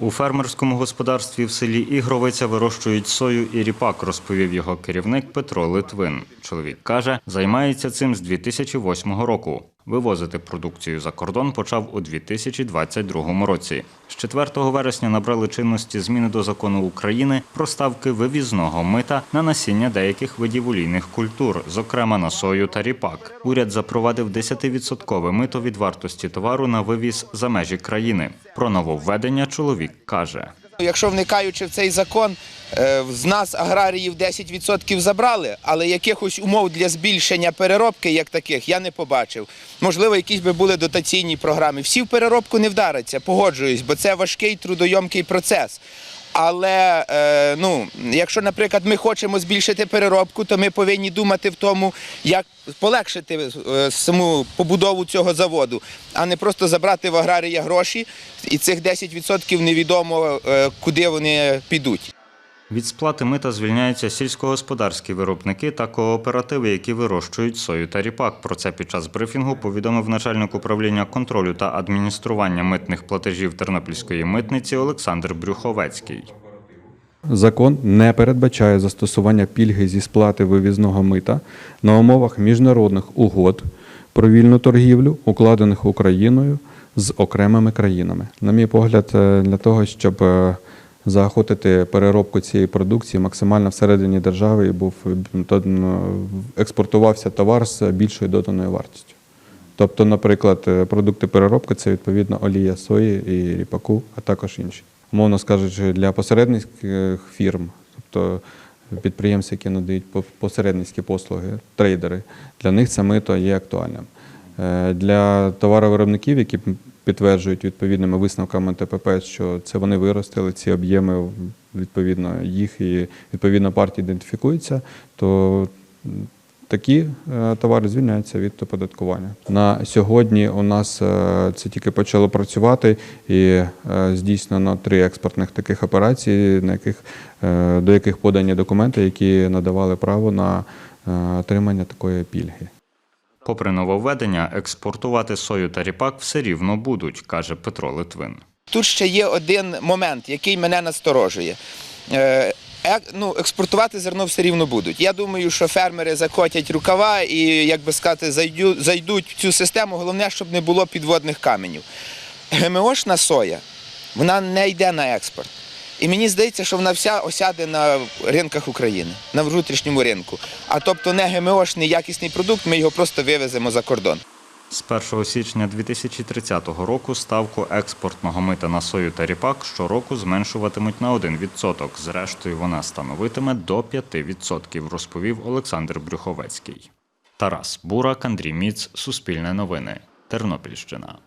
У фермерському господарстві в селі Ігровиця вирощують сою і ріпак, розповів його керівник Петро Литвин. Чоловік каже, займається цим з 2008 року. Вивозити продукцію за кордон почав у 2022 році. З 4 вересня набрали чинності зміни до закону України про ставки вивізного мита на насіння деяких видів олійних культур, зокрема на сою та ріпак. Уряд запровадив 10% мито від вартості товару на вивіз за межі країни. Про нововведення чоловік каже. Якщо вникаючи в цей закон, е, з нас аграріїв 10% забрали, але якихось умов для збільшення переробки, як таких, я не побачив. Можливо, якісь би були дотаційні програми. Всі в переробку не вдаряться, погоджуюсь, бо це важкий трудойомкий процес. Але е, ну, якщо, наприклад, ми хочемо збільшити переробку, то ми повинні думати в тому, як полегшити е, саму побудову цього заводу, а не просто забрати в аграрія гроші, і цих 10% невідомо е, куди вони підуть. Від сплати мита звільняються сільськогосподарські виробники та кооперативи, які вирощують сою та ріпак. Про це під час брифінгу повідомив начальник управління контролю та адміністрування митних платежів Тернопільської митниці Олександр Брюховецький. Закон не передбачає застосування пільги зі сплати вивізного мита на умовах міжнародних угод про вільну торгівлю, укладених Україною з окремими країнами. На мій погляд, е, для того, щоб е, заохотити переробку цієї продукції максимально всередині держави і був м, експортувався товар з більшою доданою вартістю. Тобто, наприклад, е, продукти переробки це відповідно олія сої і ріпаку, а також інші. Умовно скажучи, для посередницьких фірм, тобто підприємці, які надають по- посередницькі послуги, трейдери, для них це мито є актуальним. Е, Для товаровиробників, які підтверджують відповідними висновками ТПП, що це вони виростили ці об'єми, відповідно їх і відповідно партія ідентифікується, то Такі е, товари звільняються від оподаткування. На сьогодні у нас е, це тільки почало працювати і е, здійснено три експортних таких операції, на яких, до яких подані документи, які надавали право на отримання такої пільги. Попри нововведення, експортувати сою та ріпак все рівно будуть, каже Петро Литвин. Тут ще є один момент, який мене насторожує. Е, ну, експортувати зерно все рівно будуть. Я думаю, що фермери закотять рукава і, як би сказати, зайдуть, в цю систему. Головне, щоб не було підводних каменів. ГМОшна соя, вона не йде на експорт. І мені здається, що вона вся осяде на ринках України, на внутрішньому ринку. А тобто не ГМОшний якісний продукт, ми його просто вивеземо за кордон. З 1 січня 2030 року ставку експортного мита на сою та ріпак щороку зменшуватимуть на 1%. Зрештою, вона становитиме до 5%, розповів Олександр Брюховецький. Тарас Бурак, Андрій Міц, Суспільне новини, Тернопільщина.